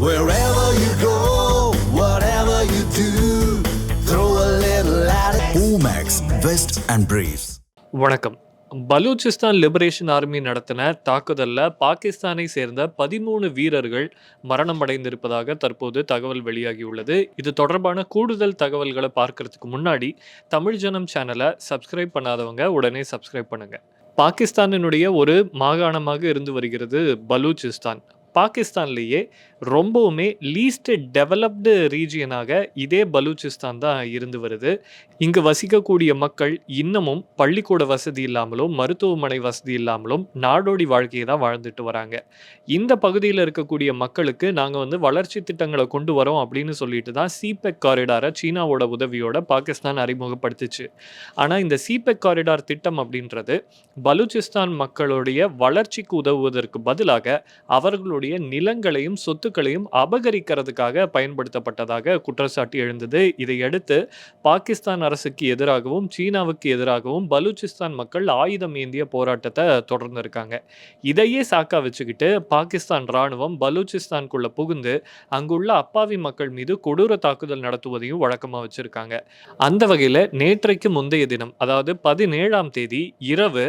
Wherever you go, whatever you do, throw a little at it. Omax, Vest and Briefs. வணக்கம் Balochistan liberation army நடத்தின தாக்குதல்ல பாகிஸ்தானை சேர்ந்த பதிமூணு வீரர்கள் மரணம் அடைந்திருப்பதாக தற்போது தகவல் வெளியாகியுள்ளது இது தொடர்பான கூடுதல் தகவல்களை பார்க்கறதுக்கு முன்னாடி தமிழ் ஜனம் சேனலை சப்ஸ்கிரைப் பண்ணாதவங்க உடனே சப்ஸ்கிரைப் பண்ணுங்க பாகிஸ்தானினுடைய ஒரு மாகாணமாக இருந்து வருகிறது பலூச்சிஸ்தான் பாகிஸ்தான்லேயே ரொம்பவுமே லீஸ்ட் டெவலப்டு ரீஜியனாக இதே பலூச்சிஸ்தான் தான் இருந்து வருது. இங்கு வசிக்கக்கூடிய மக்கள் இன்னமும் பள்ளிக்கூட வசதி இல்லாமலும் மருத்துவமனை வசதி இல்லாமலும் நாடோடி வாழ்க்கையை தான் வாழ்ந்துட்டு வராங்க. இந்த பகுதியில் இருக்கக்கூடிய மக்களுக்கு நாங்கள் வந்து வளர்ச்சி திட்டங்களை கொண்டு வரோம் அப்படின்னு சொல்லிட்டு தான் சிபெக் காரிடாரை சீனாவோட உதவியோட பாகிஸ்தான் அறிமுகப்படுத்துச்சு. ஆனால் இந்த சிபெக் காரிடார் திட்டம் அப்படின்றது பலூச்சிஸ்தான் மக்களுடைய வளர்ச்சிக்கு உதவுவதற்கு பதிலாக அவர்களுடைய நிலங்களையும் சொத்துக்களையும் அபகரிக்கிறதுக்காக பயன்படுத்தப்பட்டதாக குற்றச்சாட்டு எழுந்தது. இதையடுத்து பாகிஸ்தான் அரசுக்கு எதிராகவும் சீனாவுக்கு எதிராகவும் பலூச்சிஸ்தான் மக்கள் ஆயுதம் ஏந்திய போராட்டத்தை தொடர்ந்து இருக்காங்க. இதையே சாக்கா வச்சுக்கிட்டு பாகிஸ்தான் ராணுவம் பலூச்சிஸ்தான்குள்ள புகுந்து அங்குள்ள அப்பாவி மக்கள் மீது கொடூர தாக்குதல் நடத்துவதையும் வழக்கமாக வச்சிருக்காங்க. அந்த வகையில் நேற்றைக்கு முந்தைய தினம் அதாவது பதினேழாம் தேதி இரவு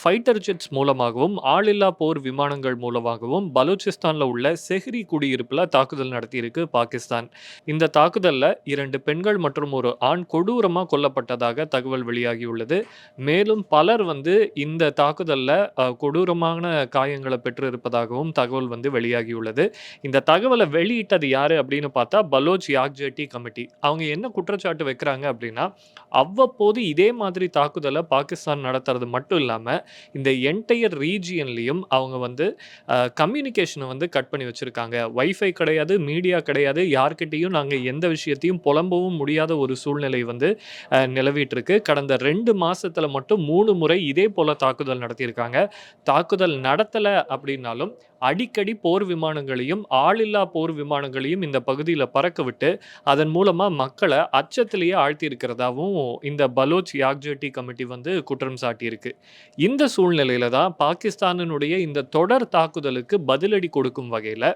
ஃபைட்டர் ஜெட்ஸ் மூலமாகவும் ஆளில்லா போர் விமானங்கள் மூலமாகவும் பலூச்சிஸ்தானில் உள்ள செஹ்ரி குடியிருப்பில் தாக்குதல் நடத்தியிருக்கு பாகிஸ்தான். இந்த தாக்குதலில் இரண்டு பெண்கள் மற்றும் ஒரு ஆண் கொடூரமாக கொல்லப்பட்டதாக தகவல் வெளியாகியுள்ளது. மேலும் பலர் வந்து இந்த தாக்குதலில் கொடூரமான காயங்களை பெற்றிருப்பதாகவும் தகவல் வந்து வெளியாகியுள்ளது. இந்த தகவலை வெளியிட்டது யாரு அப்படின்னு பார்த்தா பலோச் யாக்ஜெட்டி கமிட்டி. அவங்க என்ன குற்றச்சாட்டு வைக்கிறாங்க அப்படின்னா அவ்வப்போது இதே மாதிரி தாக்குதலை பாகிஸ்தான் நடத்துறது மட்டும் இல்லாமல் இந்த என்டையர் ரீஜியன்லேயும் அவங்க வந்து கம்யூனிகேஷன் வந்து கட் பண்ணி வச்சுருக்காங்க. வைஃபை கிடையாது மீடியா கிடையாது. யார்கிட்டையும் நாங்கள் எந்த விஷயத்தையும் புலம்பவும் முடியாத ஒரு சூழ்நிலை வந்து அஹ், நிலவிட்டு இருக்கு கடந்த ரெண்டு மாசத்துல மட்டும் மூணு முறை இதே போல தாக்குதல் நடத்தியிருக்காங்க. தாக்குதல் நடத்தலை அப்படின்னாலும் அடிக்கடி போர் விமானங்களையும் ஆளில்லா போர் விமானங்களையும் இந்த பகுதியில் பறக்க விட்டு அதன் மூலமாக மக்களை அச்சத்திலேயே ஆழ்த்தி இருக்கிறதாவும் இந்த பலோச் யாக்ஜெட்டி கமிட்டி வந்து குற்றம் சாட்டியிருக்கு. இந்த சூழ்நிலையில தான் பாகிஸ்தானினுடைய இந்த தொடர் தாக்குதலுக்கு பதிலடி கொடுக்கும் வகையில்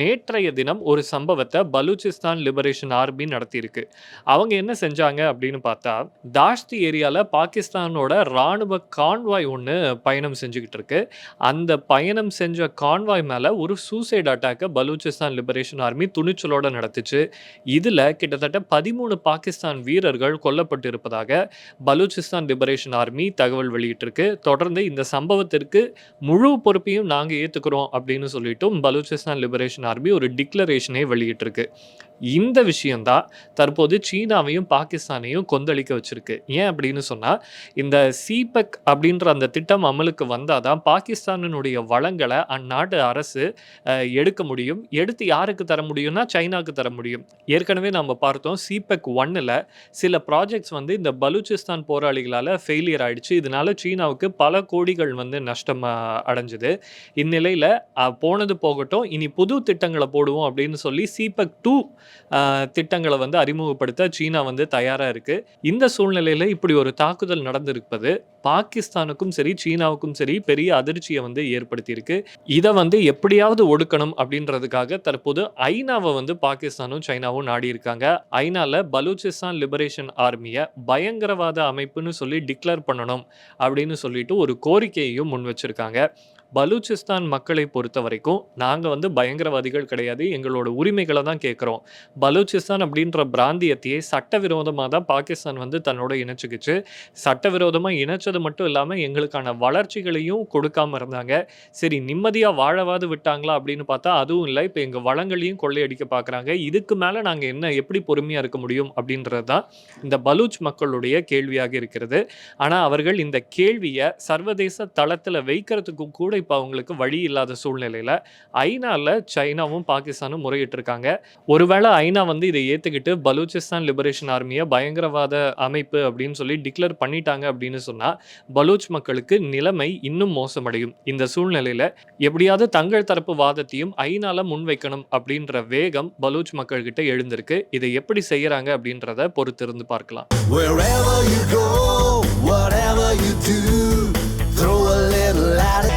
நேற்றைய தினம் ஒரு சம்பவத்தை பலூச்சிஸ்தான் லிபரேஷன் ஆர்மி நடத்தியிருக்கு. அவங்க என்ன செஞ்சாங்க அப்படின்னு பார்த்தா தாஷ்தி ஏரியாவில் பாகிஸ்தானோட ராணுவ கான்வாய் ஒன்று பயணம் செஞ்சுக்கிட்டு இருக்கு. அந்த பயணம் செஞ்ச கான்வாய் மேலே ஒரு சூசைட் அட்டாக்கை பலூச்சிஸ்தான் லிபரேஷன் ஆர்மி துணிச்சலோட நடத்துச்சு. இதில் கிட்டத்தட்ட பதிமூணு பாகிஸ்தான் வீரர்கள் கொல்லப்பட்டு இருப்பதாக பலூச்சிஸ்தான் லிபரேஷன் ஆர்மி தகவல் வெளியிட்டிருக்கு. தொடர்ந்து இந்த சம்பவத்திற்கு முழு பொறுப்பையும் நாங்கள் ஏற்றுக்கிறோம் அப்படின்னு சொல்லிட்டும் பலூச்சிஸ்தான் லிபரேஷன் ஆர்மி ஒரு டிக்ளரேஷனே வெளியிட்டிருக்கு. இந்த விஷயந்தான் தற்போது சீனாவையும் பாகிஸ்தானையும் கொந்தளிக்க வச்சிருக்கு. ஏன் அப்படின்னு சொன்னால் இந்த சிபெக் அப்படின்ற அந்த திட்டம் அமலுக்கு வந்தால் தான் பாகிஸ்தானினுடைய வளங்களை அந்நாட்டு அரசு எடுக்க முடியும். எடுத்து யாருக்கு தர முடியும்னா சைனாவுக்கு தர முடியும். ஏற்கனவே நம்ம பார்த்தோம் சிபெக் ஒன்னில் சில ப்ராஜெக்ட்ஸ் வந்து இந்த பலூச்சிஸ்தான் போராளிகளால் ஃபெயிலியர் ஆயிடுச்சு. இதனால சீனாவுக்கு பல கோடிகள் வந்து நஷ்டம் அடைஞ்சுது. இந்நிலையில் போனது போகட்டும் இனி புது திட்டங்களை போடுவோம் அப்படின்னு சொல்லி சிபெக் டூ திட்டங்களை வந்து அறிமுகப்படுத்த சீனா வந்து தயாராக இருக்குது இந்த சூழ்நிலையில் இப்படி ஒரு தாக்குதல் நடந்திருப்பது பாகிஸ்தானுக்கும் சரி சீனாவுக்கும் சரி பெரிய அதிர்ச்சியை வந்து ஏற்படுத்தியிருக்கு. இதை வந்து எப்படியாவது ஒடுக்கணும் அப்படின்றதுக்காக தற்போது ஐநாவை வந்து பாகிஸ்தானும் சைனாவும் நாடி இருக்காங்க பலூச்சிஸ்தான் லிபரேஷன் ஆர்மியை பயங்கரவாத அமைப்புன்னு சொல்லி டிக்ளேர் பண்ணணும் அப்படின்னு சொல்லிட்டு ஒரு கோரிக்கையையும் முன் வச்சிருக்காங்க பலூச்சிஸ்தான் மக்களை பொறுத்த வரைக்கும் நாங்கள் வந்து பயங்கரவாதிகள் கிடையாது. எங்களோட உரிமைகளை தான் கேட்குறோம். பலூச்சிஸ்தான் அப்படின்ற பிராந்தியத்தையே சட்டவிரோதமாக தான் பாகிஸ்தான் வந்து தன்னோட இணைச்சிக்கிச்சு. சட்டவிரோதமாக இணைச்சது மட்டும் இல்லாமல் எங்களுக்கான வளர்ச்சிகளையும் கொடுக்காம இருந்தாங்க. சரி நிம்மதியாக வாழவாது விட்டாங்களா அப்படின்னு பார்த்தா அதுவும் இல்லை. இப்போ எங்கள் வளங்களையும் கொள்ளையடிக்க பார்க்குறாங்க இதுக்கு மேலே நாங்கள் என்ன எப்படி பொறுமையாக இருக்க முடியும் அப்படின்றது தான் இந்த பலூச் மக்களுடைய கேள்வியாக இருக்கிறது. ஆனால் அவர்கள் இந்த கேள்வியை சர்வதேச தளத்தில் வைக்கிறதுக்கு கூட இப்போ அவங்களுக்கு வழி இல்லாத சூழ்நிலையில் ஐநாவில் சைனாவும் பாகிஸ்தானும் முறையிட்டிருக்காங்க. ஒருவேளை ஐநா வந்து இதை ஏற்றுக்கிட்டு பலூச்சிஸ்தான் லிபரேஷன் ஆர்மியை பயங்கரவாத அமைப்பு அப்படின்னு சொல்லி டிக்ளேர் பண்ணிட்டாங்க அப்படின்னு சொன்னால் பலூச் மக்களுக்கு நிலைமை இன்னும் மோசமடையும். இந்த சூழ்நிலையில் எப்படியாவது தங்கள் தரப்பு வாதத்தையும் ஐநால முன்வைக்கணும் அப்படின்ற வேகம் பலூச் மக்கள்கிட்ட எழுந்திருக்கு. இதை எப்படி செய்யறாங்க அப்படின்றத பொறுத்திருந்து பார்க்கலாம். Wherever you go, whatever you do,